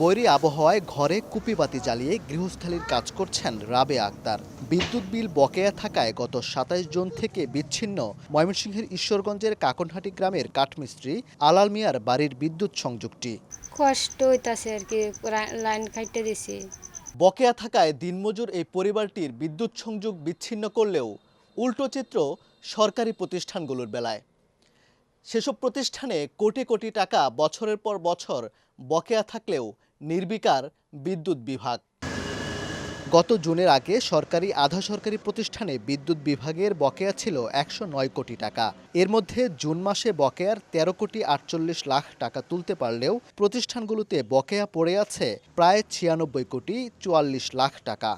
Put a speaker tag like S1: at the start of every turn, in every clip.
S1: বৈরী আবহাওয়ায় ঘরে কুপিবাতি জ্বালিয়ে গৃহস্থালির কাজ করছেন রাবে আক্তার। বিদ্যুৎ বিল বকেয়া থাকায় গত সাতাইশ জুন থেকে বিচ্ছিন্ন ময়মনসিংহের ঈশ্বরগঞ্জের কাকনহাটি গ্রামের কাঠমিস্ত্রি আলাল মিয়ার বাড়ির বিদ্যুৎ সংযোগটি
S2: কষ্ট হইতাছে আর কি লাইন কাটতে দিছি।
S1: বকেয়া থাকায় দিনমজুর এই পরিবারটির বিদ্যুৎ সংযোগ বিচ্ছিন্ন করলেও উল্টো চিত্র সরকারি প্রতিষ্ঠানগুলোর বেলায়। সেসব প্রতিষ্ঠানে কোটি কোটি টাকা বছরের পর বছর বকেয়া থাকলেও নির্বিকার বিদ্যুৎ বিভাগ। গত জুনের আগে সরকারি আধা সরকারি প্রতিষ্ঠানে বিদ্যুৎ বিভাগের বকেয়া ছিল একশো নয় কোটি টাকা। এর মধ্যে জুন মাসে বকেয়ার তেরো কোটি আটচল্লিশ লাখ টাকা তুলতে পারলেও প্রতিষ্ঠানগুলোতে বকেয়া পড়ে আছে প্রায় ছিয়ানব্বই কোটি চুয়াল্লিশ লাখ টাকা।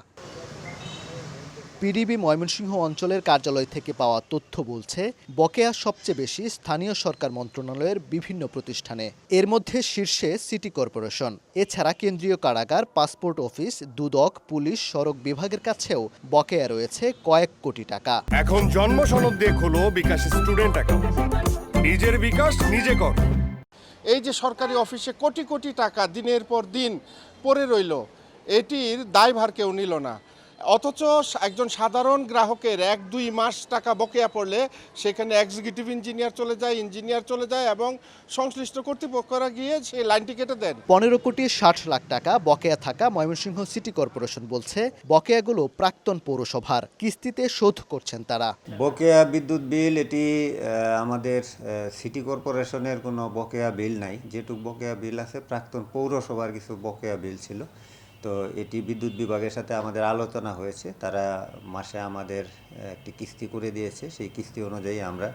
S1: পিডিবি ময়মনসিংহ অঞ্চলের কার্যালয় থেকে পাওয়া তথ্য বলছে বকেয়া সবচেয়ে বেশি স্থানীয় সরকার মন্ত্রণালয়ের বিভিন্ন প্রতিষ্ঠানে। এর মধ্যে শীর্ষে সিটি কর্পোরেশন। এছাড়া কেন্দ্রীয় কারাগার পাসপোর্ট অফিস দুদক পুলিশ সড়ক বিভাগের কাছেও বকেয়া রয়েছে কয়েক কোটি টাকা।
S3: এখন জন্ম সনদ দিয়ে খোলো বিকাশ স্টুডেন্ট অ্যাকাউন্ট। নিজের বিকাশ নিজে কর।
S4: এই যে সরকারি অফিসে কোটি কোটি টাকা দিনের পর দিন পড়ে রইল এটির দায়ভার কেউ নিল না। অথচ একজন সাধারণ গ্রাহকের এক দুই মাস টাকা বকেয়া পড়লে সেখানে এক্সিকিউটিভ ইঞ্জিনিয়ার চলে যায় ইঞ্জিনিয়ার চলে যায় এবং সংশ্লিষ্ট কর্তৃপক্ষরা গিয়ে সেই লাইনটি কেটে দেন।
S1: পনেরো কোটি ষাট লাখ টাকা বকেয়া থাকা ময়মনসিংহ সিটি কর্পোরেশন বলছে বকেয়াগুলো প্রাক্তন পৌরসভার কিস্তিতে শোধ করছেন তারা।
S5: বকেয়া বিদ্যুৎ বিল এটি আমাদের সিটি কর্পোরেশনের কোনো বকেয়া বিল নাই। যেটুক বকেয়া বিল আছে প্রাক্তন পৌরসভার কিছু বকেয়া বিল ছিল। তো এটি বিদ্যুৎ বিভাগের সাথে আমাদের আলোচনা হয়েছে। তারা মাসে আমাদের একটি কিস্তি করে দিয়েছে। সেই কিস্তি অনুযায়ী আমরা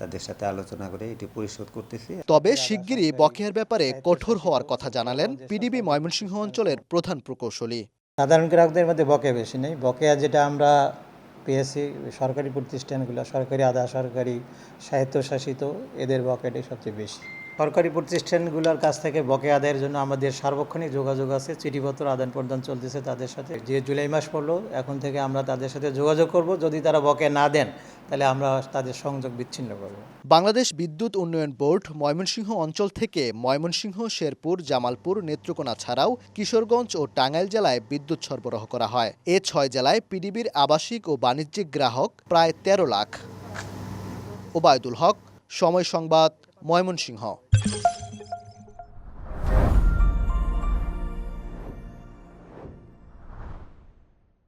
S5: তাদের সাথে আলোচনা করে এটি পরিশোধ করতেছি।
S1: তবে শিগগিরই বকেয়ার ব্যাপারে কঠোর হওয়ার কথা জানালেন পিডিবি ময়মনসিংহ অঞ্চলের প্রধান প্রকৌশলী।
S6: সাধারণ গ্রাহকদের মধ্যে বকেয়া বেশি নেই। বকেয়া যেটা আমরা পেয়েছি সরকারি প্রতিষ্ঠানগুলো সরকারি আধা সরকারি স্বায়ত্তশাসিত এদের বকেয়াটাই সবচেয়ে বেশি। সরকারি প্রতিষ্ঠানগুলোর কাছ থেকে বকে আদায়ের জন্য আমাদের সার্বক্ষণিক যোগাযোগ আছে, চিঠিপত্র আদান প্রদান চলতেছে তাদের সাথে। যে জুলাই মাস পড়ল, এখন থেকে আমরা তাদের সাথে যোগাযোগ করব। যদি তারা বকে না দেন, তাহলে আমরা তাদের সংযোগ বিচ্ছিন্ন করব।
S1: বাংলাদেশ বিদ্যুৎ উন্নয়ন বোর্ড ময়মনসিংহ অঞ্চল থেকে ময়মনসিংহ, শেরপুর, জামালপুর, নেত্রকোনা ছাড়াও কিশোরগঞ্জ ও টাঙ্গাইল জেলায় বিদ্যুৎ সরবরাহ করা হয়। এ ছয় জেলায় পিডিবির আবাসিক ও বাণিজ্যিক গ্রাহক প্রায় তেরো লাখ। ওবায়দুল হক, সময় সংবাদ ময়মনসিংহ